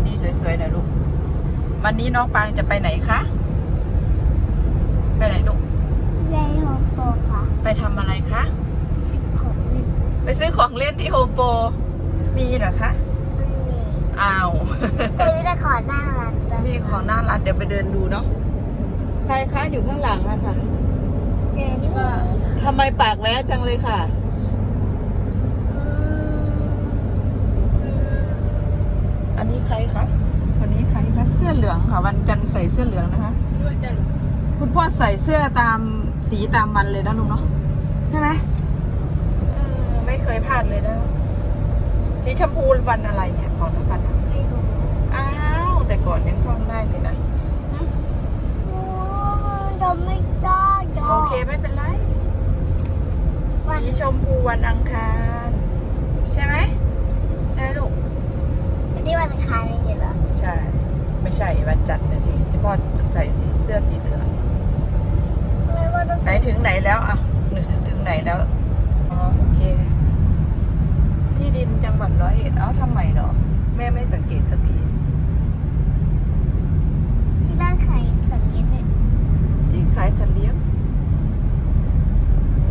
วันดีสวยๆหน่อยลูก วันนี้น้องปางจะไปไหนคะ ไปไหนลูกในโฮมโปรค่ะไปทำอะไรคะ ของเล่นไปซื้อของเล่นที่โฮมโปรมีเหรอคะไม่มีอ้าวแต่มีแต่ของน่ารักนะมีของน่ารักเดี๋ยวไปเดินดูเนาะ ใครคะอยู่ข้างหลังอะค่ะเจอนี่ว่าทำไมปากแว้จังเลยค่ะ อันนี้ใครคะคนนี้ใครคะเสื้อเหลืองค่ะ วันจันทร์ใส่เสื้อเหลืองนะคะคุณพ่อใส่เสื้อตามสีตามวันเลยนะลุงเนาะใช่ไหมเออไม่เคยพลาดเลยนะ สีชมพูวันอะไรเนี่ยของน้ำพันธ์อะไม่รู้อ้าวแต่ก่อนยังท่องได้เลยนะโอ้ยจำไม่ได้จ้ะโอเคไม่เป็นไรวันสีชมพูวันอังคาร ใช่ไหมใช่ลูก วันนี้วันอังคารไม่ใช่เหรอใช่ ไม่ใช่วันจันทร์นะสิที่พ่อใส่สีเสื้อสีเหลืองไม่ว่าต้องไหนถึงไหนแล้วอะหนึ่งถึงถึงไหนแล้วอ๋อโอเค ที่ดินจังหวัดร้อยเอ็ดเอ้าทำไมเหรอ แม่ไม่สังเกตสักทีที่ด้านใครสังเกตเนี่ยที่ขายสัตว์เลี้ยง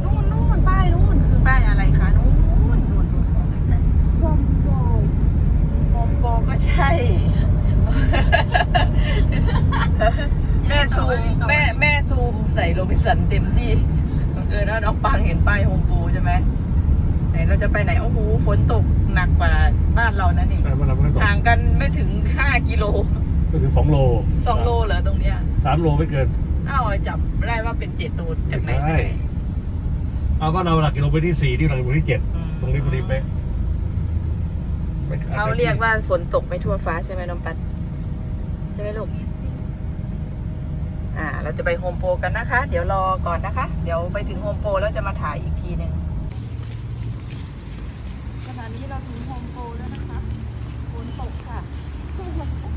นู่นนู่นป้ายนู่นคือป้ายอะไรคะนู่นนู่นนู่นนู่นมองไกล โฮมโปร ๆโฮมโปรก็ใช่ แม่ซูมแม่แม่ซูมใส่โรบินสันเต็มที่บังเออนะน้องปังเห็นป้ายโฮมโปรใช่ไหมไหนเราจะไปไหน โอ้โห ฝนตกหนักกว่าบ้าน เรานะนี่ ใช่เวลาไม่ก่อนห่างกันไม่ถึง 5 กิโล ก็ถึงสองโล2 โลเหรอตรงเนี้ยสามโลไม่เกิน อ้าวจับได้ว่าเป็นเจ็ดโลจากไหนไปใช่ไหนเอาว่าเราหลักกิโลเมตรที่สี่ที่หลักกิโลเมตรที่เจ็ดอืมตรงนี้พอดีเป๊ะไม่เขาเรียกว่าฝนตกไม่ทั่วฟ้าใช่ไหมน้องปัดใช่ไหมลูก อ่า เราจะไปโฮมโปรกันนะคะ เดี๋ยวรอก่อนนะคะ เดี๋ยวไปถึงโฮมโปรแล้วจะมาถ่ายอีกทีหนึ่งขณะนี้เราถึงโฮมโปรแล้วนะคะ ฝน ตกค่ะใช่ไหมฝนตก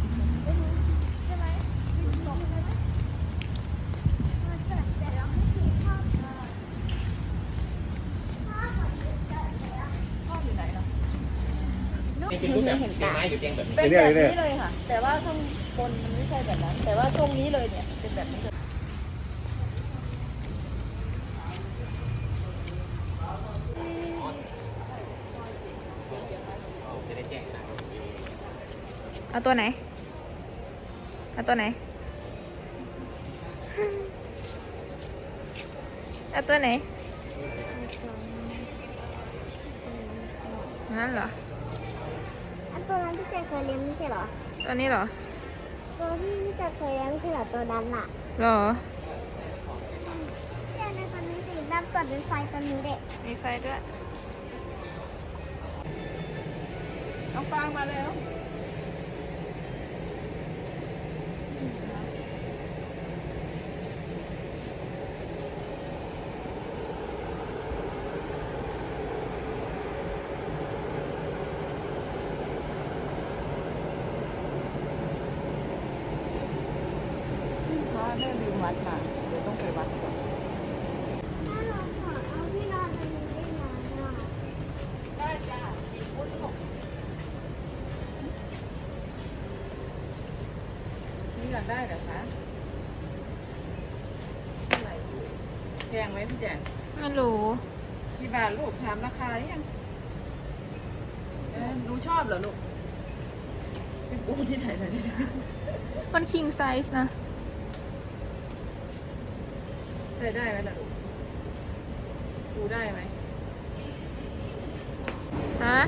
ใช่ไหมแต่เราไม่มีภาพภาพของเด็กเกิดแล้วพ่ออยู่ไหนเนาะนี่เป็นรูปแบบเตียงไม้หรือเตียงแบบนี้ เป็นแบบนี้เลยค่ะ แต่ว่าข้างบนมันไม่ใช่แบบนั้น แต่ว่าตรงนี้เลยเนี่ยเป็นแบบนี้เลย จะได้แจ้งทาง เอา ตัวไหน เอาตัวไหน เอาตัวไหน นั่นเหรอ อันตัวนั้นที่เจเคยเลี้ยงไม่ใช่เหรอ ตัวนี้เหรอ ตัวที่พี่เจเคยเลี้ยงไม่ใช่เหรอตัวนั้นอะเหรอใช่ในตัวนี้สีน้ำตัดเป็นไฟตัวนี้เด็กมีไฟด้วย น้องฟางมาแล้ว เพราะแม่ลืม วัดมาเดี๋ยวต้องไปวัดก่อนถ้าเราขอเอาที่นอนตัวนี้ได้ไหมอะได้จ้าสี่ฟุตหกนี่อยากได้เหรอคะแพงไหมพี่แจนไม่รู้กี่บาทลูกถามราคาหรือยังเออหนูชอบเหรอลูกเป็นปูที่ไหนเลยเนี่มัน king size นะ ช้ได้ไหมล่ะลูกปูได้ไหมฮะ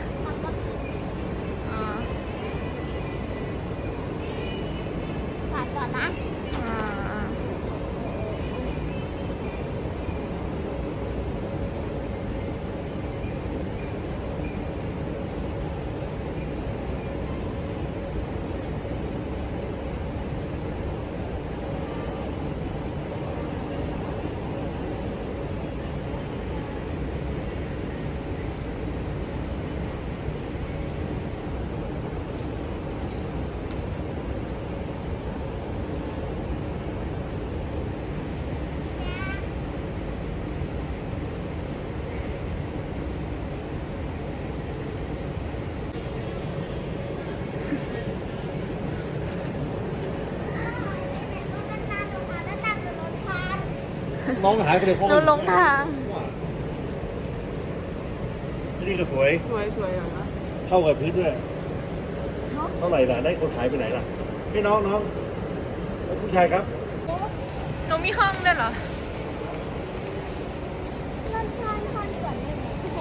น้องหายไปเลยเพราะเราหลงทาง นี่ก็สวย สวยสวยเหรอคะเข้ากับพื้นด้วยเนาะเท่าไหร่ล่ะ ได้คนขายไปไหนล่ะพี่น้องน้องผู้ชายครับหนูมีห้องด้วยเหรอรถทานทานก่อนได้ไหม ใค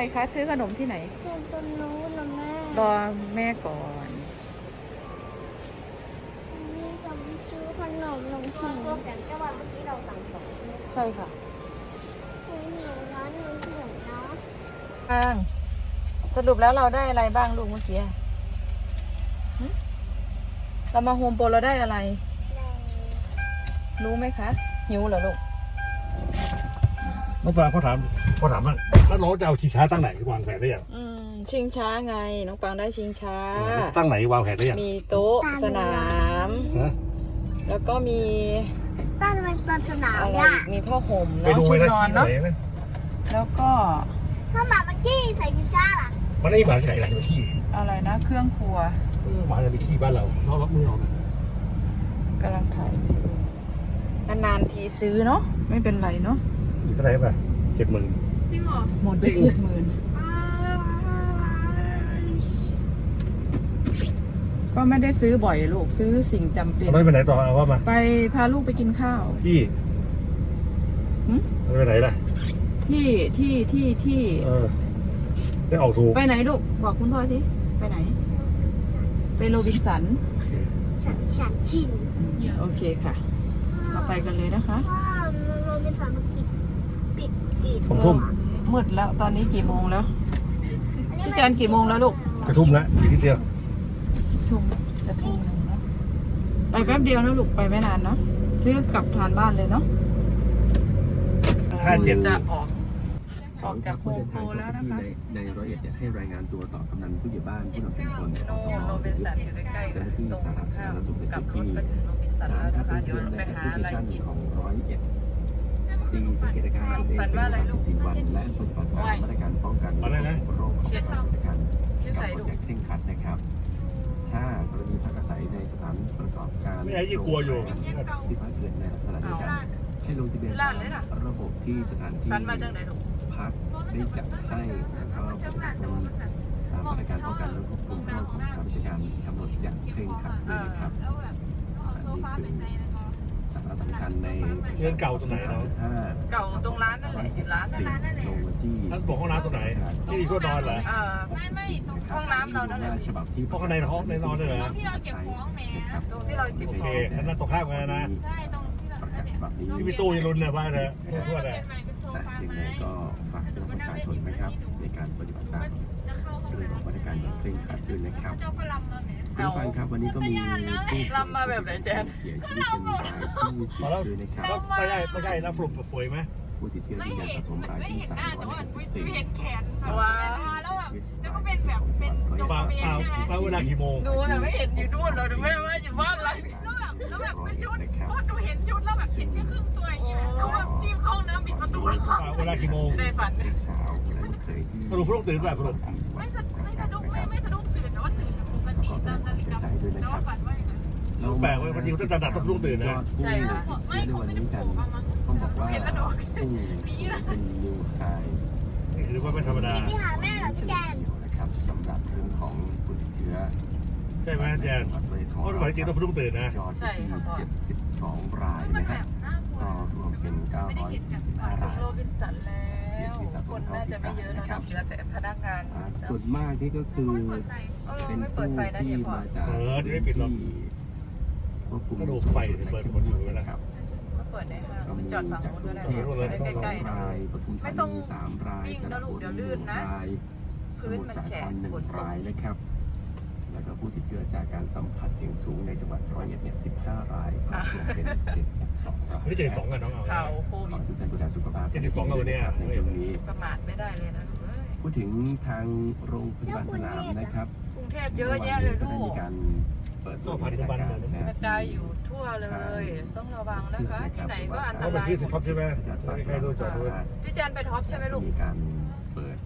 รคะซื้อขนมที่ไหนเป็นตัวนู้นนะแม่รอแม่ก่อนนี่จะไปซื้อขนมนมขิงกันแค่ว่าเมื่อกี้เราสั่งสองใช่ไหมใช่ค่ะหนูหิวนะหนูหิวนะอ้างสรุปแล้วเราได้อะไรบ้างลูกเมื่อกี้อะหึเรามาโฮมโปรเราได้อะไร รู้ไหมคะหิวเหรอลูกน้องปลาเขาถามเขาถามว่า แล้วน้องจะเอาชีช้าตั้งไหนวางแผนได้ยังอืมชิงช้าไง น้องปังได้ชิงช้า ตั้งไหนวางแผนได้ยังมีโต๊ะสนาม ฮะ แล้วก็มีตั้งเป็นตัวสนามอะไรย่ะอีกมีผ้าห่มไปเนาะดูชุไว้ดนะนอนที่ไหนเนาะนะแล้วก็ถ้าหมามันขี้ใส่พิซซ่าล่ะมันไม่ได้หมาที่ไหนอะไรมาขี้อะไรนะเครื่องครัวเออหมาจะไปขี้บ้านเราเรารับมือเรานะกำลังถ่ายวิดีโอนานๆทีซื้อเนาะไม่เป็นไรเนาะอีกเท่าไหร่ป่ะเจ็ดหมื่น จริงเหรอหมดไปจริงเจ็ดหมื่นก็ไม่ได้ซื้อบ่อยลูกซื้อสิ่งจำเป็นเราไม่ไปไหนต่อเอาว่ามาไปพาลูกไปกินข้าว พี่หึเราไปไหนล่ะ ที่ที่ที่ที่เออ ได้ออกถูก ไปไหนลูกบอกคุณพ่อสิไปไหน ไปโรบินสันฉันฉันชินโอเคค่ะ เราไปกันเลยนะคะว่าเราเป็นสามปิดปิดปิดสองทุ่ม มืดแล้วตอนนี้กี่โมงแล้วพี่แจนกี่โมงแล้วลูกจะทุ่มแล้วอีกนิดเดียวทุ่มจะทุ่มหนึ่งแล้วไปแป๊บเดียวนะลูกไปไม่นานเนาะซื้อกลับทานบ้านเลยเนาะห้าเจ็ดจะออกออกจากโฮมโปรแล้วนะคะในร้อยเอ็ดอยากให้รายงานตัวต่อกำนันผู้ใหญ่บ้านผู้นำชุมชนอสมโรบินสันอยู่ใกล้ๆเจ้าหน้าที่ตรงสาธารข้ามณสุขในกลับพื้นรถที่ก็ถึงโรบินสันสาแล้วมนะถ้าคะเป็นเดี๋ยวเพื่อนเราในไปแอปหาพลิอะไรเคชันกินของร้อยเอ็ด ซีสังเกตอาการตนเองฝันเป็นว่าเวอะไรลาลูก14วัน และปฏิบัติตามมาตรการป้องกันอะไรนะโรคของราชการชื่อใส่กำหนลูดกอย่างเคร่งครัดนะครับถ้ากรณีพักอาศัยในสถานประกอบการไม่ไอ้ยี่กลัวอยู่ที่พักเกิดในลักษณะเดียวกันให้ลงทะเบียนร้านเลยน่ะระบบที่สถานที่ฝันมาจากไหนลูกพักได้จัดให้แล้วก็ปฏิบัติตามมาตรการป้องกันและควบคุมโรคของทางราชการกำหนดอย่างเคร่งครัดด้วยนะครับนี่คือ สาระสำคัญในเรือนเก่าตรงไหนเนาะห้าเก่าตรงร้านนั่นแหละอยู่ร้านสี่นั่นแหละลงวันที่ท่านบอกห้องน้ำตรงไหน ที่มีคนนอนเหรอเออห้องน้ำเรานั่นแหละฉบับที่ห้องข้างในห้องในนอนด้วยเหรอที่เราเก็บของแหมตรงที่เราเก็บโอขเคองฉันนั่งตรงข้ามกันนะประกาศฉบับนี้ที่มีตู้ยรุนเนี่ยว่าเถอะทั่วๆเลยแต่ยังไงก็ฝากพี่น้องประชาชนนะครับในการปฏิบัติตาม เรื่องของมาตรการอย่างเคร่งครัดด้วยนะครับคุณผู้ฟังครับวันนี้ก็มีผู้ลำมาแบบไหนแจนเสียชีวิตเป็นรายที่มีพอแล้วสิทธิ์ด้วยนะครับก็ไม่ใช่ไม่ใช่นะสรุปสวยไหมผู้ติดเชื้อยืนยันสะสมรายที่สามร้อยสิบสี่ว้าแล้วแบบแล้วก็เป็นแบบเป็นมาเอามาเวลากี่โมงดูแต่ไม่เห็นอยู่นู่นเราดูแม่ว่าอยู่บ้านอะไรแล้วแบบเป็นชุดนะครับดูเห็นชุดแล้วแบบเห็นแค่ครึ่งตัวอย่างเงี้ยเขาแบบรีบเข้าน้ำปิดประตูแล้วมาเวลากี่โมงในฝันลูกสาว สรุปฟลุ๊กตื่นป่ะสรุปไม่สะไม่สะดุ้งไม่ไม่สะดุ้งตื่นแต่ว่าตื่นปกติตามนาฬิกาแต่ว่าฝันว่าอย่างนั้นลูกแปลกเว้ยวันนี้ตั้งแต่ดับต้องฟลุ๊กตื่นนะใช่ค่ะไม่เขาไม่ได้โผล่มามั้งต้องบอกว่าพุ่งเป็นนิวไฮนี่คือว่าไม่ธรรมดาพี่หาแม่เหรอพี่แจนนะครับสำหรับเรื่องของผู้ติดเชื้อใช่ไหมแจนเพราะวันจริงต้องฟลุ๊กตื่นนะยอดที่72รายนะฮะ ก็รวมเป็น 945ราย โรบินสันแล้วคนน่าจะไม่เยอะแล้วนะเหลือแต่พนักงานอ่าส่วนมากนี่ก็คือเป็นไม่เปิผู้ดไฟนะที่เนี่ยพ่อมาจากเออเดี๋ยวไม่ปิดหรอกที่ควบคุมก็ดูไฟเปิดคนอยู่แล้วนะครับก็เปิดในห้างก็มีจอดฝั่งจากนู้นกรุก็งได้เทพได้สองใกล้ๆเนาะรายปทุมไม่ธาต้องนีสามรายวิ่งสนะระลูบุกเดี๋ยวลื่รีหนนึ่งนะรายสพื้นมุทมัรนสาแฉะครหนึ่งฝนตกรายนะครับ แล้วก็ผู้ติดเชื้อจากการสัมผัสเสี่ยงสูงในจังหวัดร้อยเอ็ดเนี่ย 15 รายก็รวมเป็น 72 รายวันนี้เจ็ดสองกันน้องเอา ข่าวโคขวิอดให้ทุกท่านดูแลสุขภาพเจ็ดสิบสองแล้ววันเนี้ยในช่วงนี้ ประมาทไม่ได้เลยนะลูกเอ้ยพูดถึงทางโรงพยาบาลสนามนะครับกรุงเทพเยอะแยะเลยลูมีกการเปิดก็พันกว่าวันเหมือนกันกระจายอยู่ทั่วเลย ต้องระวังนะคะ ที่ไหนก็อันตเขาไปรายที่สิท็อปใช่ไหมไม่มีใครรู้จักด้วยพี่แจนไปท็อปใช่ไหมลูกมีการเปิด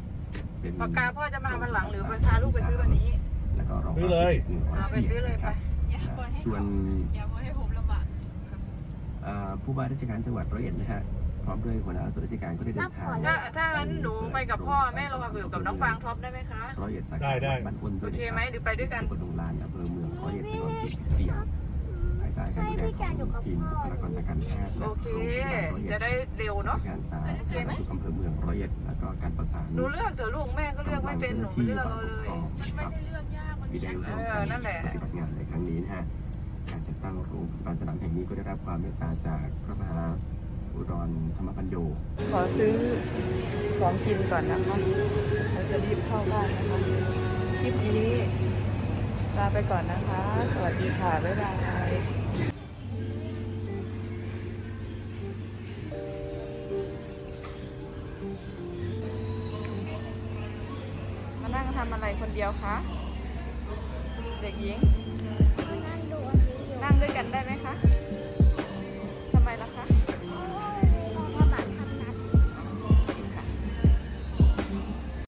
เป็นปากกาพ่อจะมาวันหลังหรือพาลูกไปซื้อวันนี้ แล้วก็รองซื้อเลยเอาไปซื้อเลยไปอย่าปล่อยให้ส่วนอย่าปล่อยให้ผมลำบากเอ่อผู้ว่าราชการจังหวัดร้อยเอ็ดนะฮะพร้อมด้วยหัวหน้าส่วนราชการก็ได้เดินทางถ้าถ้างั้นหนูไปกับพ่อแม่ระวังอยู่กับน้องฟางท็อปได้ไหมคะ ร้อยเอ็ดสาได้ขาได้ บ้านอ้นด้โอวยเคไหมหรือไปด้วยกัน ตำบลดงลานอำเภอเมืองร้อยเอ็ดจังหวัดสุสิเตียภายใต้การดูแลของทีมบุคลากรทางการแพทย์และโอเค โรงพยาบาลร้อยเอ็ดจะได้เร็วเนาะ การสาธารโอเคไหมณสุขอำเภอเมืองร้อยเอ็ดแล้วก็การประสานหนูเลือกเถอะลูกแม่ก็เลือกไม่เป็นหนูไปเลือกเอาเลย มันไม่ใช่ ที่ได้ร่วมเอกัอนั่นแหละปฏิบัติงานในครั้งนี้นะฮะการจัดตั้งโรงพยาบาลสนามแห่งนี้ก็ได้รับความเมตตาจากพระมหาอุดรธรรมปัญโย ขอซื้อของกินก่อนนะคะเราจะรีบเข้าบ้านนะคะคลิปนี้ลาไปก่อนนะคะ สวัสดีค่ะ บ๊ายบายมานั่งทำอะไรคนเดียวคะ ด็กหญิง นั่งด้วยกันได้ไหมคะ